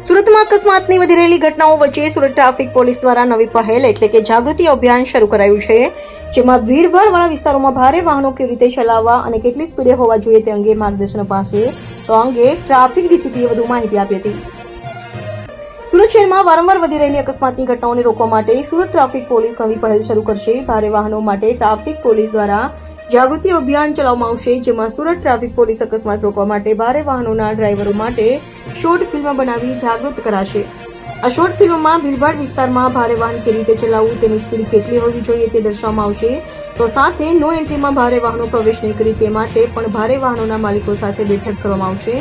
સુરતમાં અકસ્માતની વધી રહેલી ઘટનાઓ વચ્ચે સુરત ટ્રાફિક પોલીસ દ્વારા નવી પહેલ એટલે કે જાગૃતિ અભિયાન શરૂ કરાયું છે, જેમાં ભીડભાડવાળા વિસ્તારોમાં ભારે વાહનો કેવી રીતે ચલાવવા અને કેટલી સ્પીડે હોવા જોઈએ તે અંગે માર્ગદર્શન અપાશે તો અંગે ટ્રાફિક ડીસીપીએ વધુ માહિતી આપી હતી. સુરત શહેરમાં વારંવાર વધી રહેલી અકસ્માતની ઘટનાઓને રોકવા માટે સુરત ટ્રાફિક પોલીસ નવી પહેલ શરૂ કરશે. ભારે વાહનો માટે ટ્રાફિક પોલીસ દ્વારા જાગૃતિ અભિયાન ચલાવવામાં આવશે, જેમાં સુરત ટ્રાફિક પોલીસ અકસ્માત રોકવા માટે ભારે વાહનોના ડ્રાઈવરો માટે શોર્ટ ફિલ્મ બનાવી જાગૃત કરાશે. આ શોર્ટ ફિલ્મમાં ભીડભાડ વિસ્તારમાં ભારે વાહન કેવી રીતે ચલાવવું, તેની સ્પીડ કેટલી હોવી જોઈએ તે દર્શાવવામાં આવશે. તો સાથે નો એન્ટ્રીમાં ભારે વાહનો પ્રવેશ નહીં કરી તે માટે પણ ભારે વાહનોના માલિકો સાથે બેઠક કરવામાં આવશે.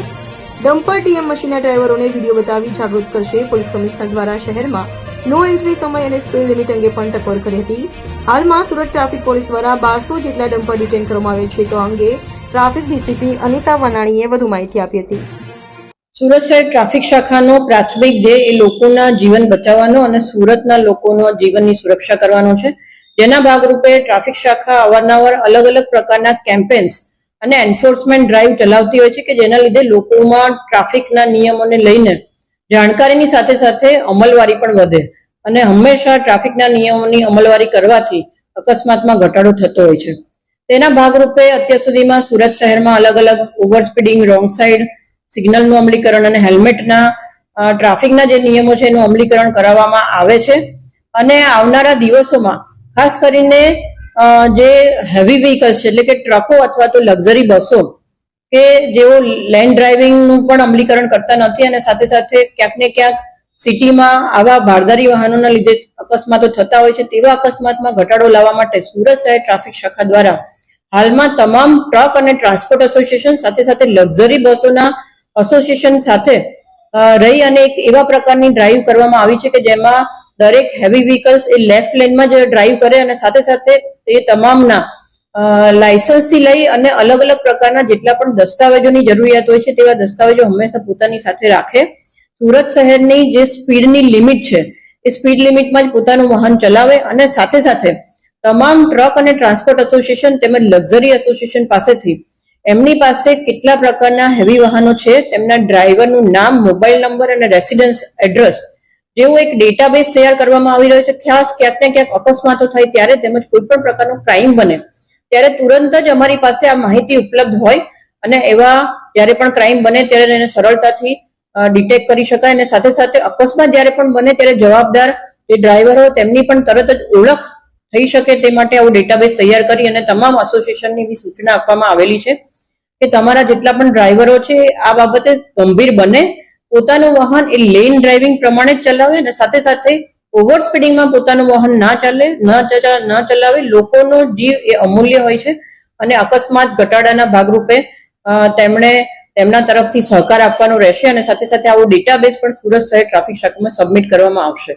ડમ્પર ટીએમ મશીનના ડ્રાઈવરોને વીડિયો બતાવી જાગૃત કરશે પોલીસ કમિશનર દ્વારા શહેરમાં. નો એન્ટ્રી સમય અને સ્પીડ લિમિટ અંગે પણ ટકોર કરી હતી. હાલમાં સુરત ટ્રાફિક પોલીસ દ્વારા બારસો જેટલા ડમ્પર ડિટેન કરવામાં આવ્યા છે તો અંગે ટ્રાફિક ડીસીપી અનિતા વનાણીએ વધુ માહિતી આપી હતી. સુરત શહેર ટ્રાફિક શાખાનો પ્રાથમિક ધ્યેય એ લોકોના જીવન બચાવવાનો અને સુરતના લોકોનો જીવનની સુરક્ષા કરવાનો છે. જેના ભાગરૂપે ટ્રાફિક શાખા અવારનવાર અલગ અલગ પ્રકારના કેમ્પેન્સ અને એન્ફોર્સમેન્ટ ડ્રાઈવ ચલાવતી હોય છે કે જેના લીધે લોકોમાં ટ્રાફિકના નિયમોને લઈને જાણકારીની સાથે સાથે અમલવારી પણ વધે અને હંમેશા ટ્રાફિકના નિયમોની અમલવારી કરવાથી અકસ્માતમાં ઘટાડો થતો હોય છે. તેના ભાગરૂપે અત્યાર સુધીમાં સુરત શહેરમાં અલગ અલગ ઓવર સ્પીડિંગ રોંગ સાઈડ, સિગ્નલનું અમલીકરણ અને હેલ્મેટના ટ્રાફિકના જે નિયમો છે એનું અમલીકરણ કરાવવામાં આવે છે. અને આવનારા દિવસોમાં ખાસ કરીને જે હેવી વ્હીકલ્સ છે, એટલે કે ટ્રકો અથવા તો લક્ઝરી બસો કે જેઓ લેન્ડ ડ્રાઇવિંગનું પણ અમલીકરણ કરતા નથી અને સાથે સાથે ક્યાંક ને ક્યાંક સિટીમાં આવા ભારદારી વાહનોના લીધે અકસ્માતો થતા હોય છે તેવા અકસ્માતમાં ઘટાડો લાવવા માટે સુરત શહેર ટ્રાફિક શાખા દ્વારા હાલમાં તમામ ટ્રક અને ટ્રાન્સપોર્ટ એસોસિએશન સાથે સાથે લક્ઝરી બસોના એસોસિએશન સાથે રહી અને એક એવા પ્રકારની ડ્રાઈવ કરવામાં આવી છે કે જેમાં દરેક હેવી વ્હીકલ્સ એ લેફ્ટ લેનમાં જ ડ્રાઈવ કરે અને સાથે સાથે એ તમામના લાયસન્સથી લઈ અને અલગ અલગ પ્રકારના જેટલા પણ દસ્તાવેજોની જરૂરિયાત હોય છે તેવા દસ્તાવેજો હંમેશા પોતાની સાથે રાખે. સુરત શહેરની જે સ્પીડની લિમિટ છે, એ સ્પીડ લિમિટમાં જ પોતાનું વાહન ચલાવે અને સાથે સાથે તમામ ટ્રક અને ટ્રાન્સપોર્ટ એસોસિએશન તેમજ લક્ઝરી એસોસિએશન પાસેથી એમની પાસે કેટલા પ્રકારના હેવી વાહનો છે, તેમના ડ્રાઈવરનું નામ, મોબાઈલ નંબર અને રેસિડન્સ એડ્રેસ જેવો એક ડેટાબેઝ તૈયાર કરવામાં આવી રહ્યો છે. ખાસ ક્યાંક ને ક્યાંક અકસ્માતો થાય ત્યારે તેમજ કોઈ પણ પ્રકારનો ક્રાઇમ બને ત્યારે તુરંત જ અમારી પાસે આ માહિતી ઉપલબ્ધ હોય અને એવા જ્યારે પણ ક્રાઇમ બને ત્યારે એને સરળતાથી ડિટેક્ટ કરી શકાય અને સાથે સાથે અકસ્માત જ્યારે પણ બને ત્યારે જવાબદાર જે ડ્રાઈવરો તેમની પણ તરત જ ઓળખ થઈ શકે તે માટે આવું ડેટાબેઝ તૈયાર કરી અને તમામ એસોસિએશનની એવી સૂચના આપવામાં આવેલી છે કે તમારા જેટલા પણ ડ્રાઈવરો છે આ બાબતે ગંભીર બને. પોતાનું વાહન એ લેન ડ્રાઇવિંગ પ્રમાણે જ ચલાવે અને સાથે સાથે ઓવર સ્પીડિંગમાં પોતાનું વાહન ના ચાલે, ન ચલા- ન ચલાવે, લોકોનો જીવ એ અમૂલ્ય હોય છે અને અકસ્માત ઘટાડાના ભાગરૂપે તેમણે તેમના તરફથી સહકાર આપવાનો રહેશે અને સાથે સાથે આવો ડેટાબેઝ પણ સુરત શહેર ટ્રાફિક શાખામાં સબમિટ કરવામાં આવશે.